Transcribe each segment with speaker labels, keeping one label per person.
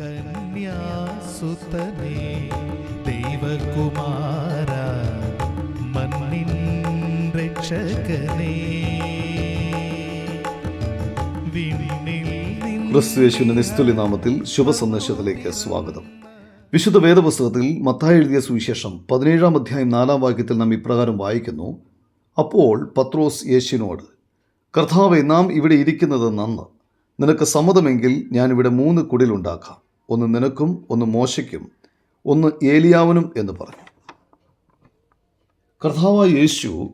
Speaker 1: കന്യാസുതനേ ദൈവകുമാര മണ്ണിൻ രക്ഷകനേ. വിണ്ണിൽ നിന്ന്
Speaker 2: ക്രിസ്തു യേശുവിന്റെ നിസ്തുല്യ നാമത്തിൽ ശുഭസന്ദേശത്തിലേക്ക് സ്വാഗതം. വിശുദ്ധ വേദപുസ്തകത്തിൽ മത്തായി എഴുതിയ സുവിശേഷം പതിനേഴാം അധ്യായം നാലാം വാക്യത്തിൽ നാം ഇപ്രകാരം വായിക്കുന്നു. അപ്പോൾ പത്രോസ് യേശുവിനോട് കർത്താവെ നാം ഇവിടെ ഇരിക്കുന്നത് നന്ന്. നിനക്ക് സമ്മതമെങ്കിൽ ഞാനിവിടെ മൂന്ന് കുടിലുണ്ടാക്കാം ഒന്ന് നിനക്കും ഒന്ന് മോശയ്ക്കും ഒന്ന് ഏലിയാവനും എന്ന് പറഞ്ഞു. കർത്താവായ യേശു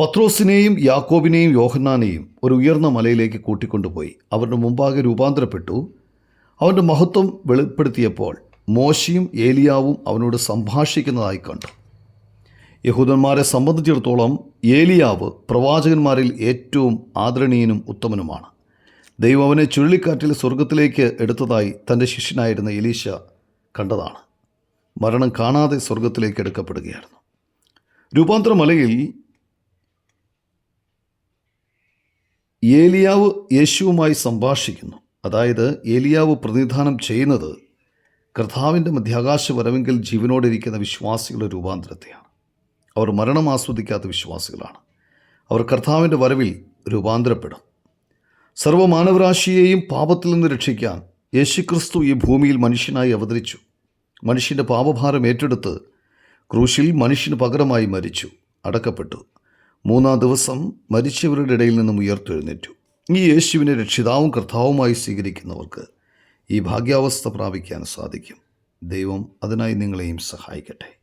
Speaker 2: പത്രോസിനെയും യാക്കോബിനെയും യോഹന്നാനെയും ഒരു ഉയർന്ന മലയിലേക്ക് കൂട്ടിക്കൊണ്ടുപോയി. അവരുടെ മുമ്പാകെ രൂപാന്തരപ്പെട്ടു. അവന്റെ മഹത്വം വെളിപ്പെടുത്തിയപ്പോൾ മോശയും ഏലിയാവും അവനോട് സംഭാഷിക്കുന്നതായി കണ്ടു. യഹൂദന്മാരെ സംബന്ധിച്ചിടത്തോളം ഏലിയാവ് പ്രവാചകന്മാരിൽ ഏറ്റവും ആദരണീയനും ഉത്തമനുമാണ്. ദൈവം അവനെ ചുഴലിക്കാറ്റിൽ സ്വർഗത്തിലേക്ക് എടുത്തതായി തന്റെ ശിഷ്യനായിരുന്ന എലീശ കണ്ടതാണ്. മരണം കാണാതെ സ്വർഗത്തിലേക്ക് എടുക്കപ്പെടുകയായിരുന്നു. രൂപാന്തരമലയിൽ ഏലിയാവ് യേശുവുമായി സംഭാഷിക്കുന്നു. അതായത് ഏലിയാവ് പ്രതിനിധാനം ചെയ്യുന്നത് കർത്താവിന്റെ മധ്യാകാശ വരവെങ്കിൽ ജീവനോടിരിക്കുന്ന വിശ്വാസികളുടെ രൂപാന്തരത്തെയാണ്. അവർ മരണം ആസ്വദിക്കാത്ത വിശ്വാസികളാണ്. അവർ കർത്താവിന്റെ വരവിൽ രൂപാന്തരപ്പെടും. സർവമാനവരാശിയെയും പാപത്തിൽ നിന്ന് രക്ഷിക്കാൻ യേശുക്രിസ്തു ഈ ഭൂമിയിൽ മനുഷ്യനായി അവതരിച്ചു. മനുഷ്യന്റെ പാപഭാരം ഏറ്റെടുത്ത് ക്രൂശിൽ മനുഷ്യന് പകരമായി മരിച്ചു അടക്കപ്പെട്ടു. മൂന്നാം ദിവസം മരിച്ചവരുടെ ഇടയിൽ നിന്നും ഉയർത്തെഴുന്നേറ്റു. ഈ യേശുവിനെ രക്ഷിതാവും കർത്താവുമായി സ്വീകരിക്കുന്നവർക്ക് ഈ ഭാഗ്യാവസ്ഥ പ്രാപിക്കാൻ സാധിക്കും. ദൈവം അതിനായി നിങ്ങളെയും സഹായിക്കട്ടെ.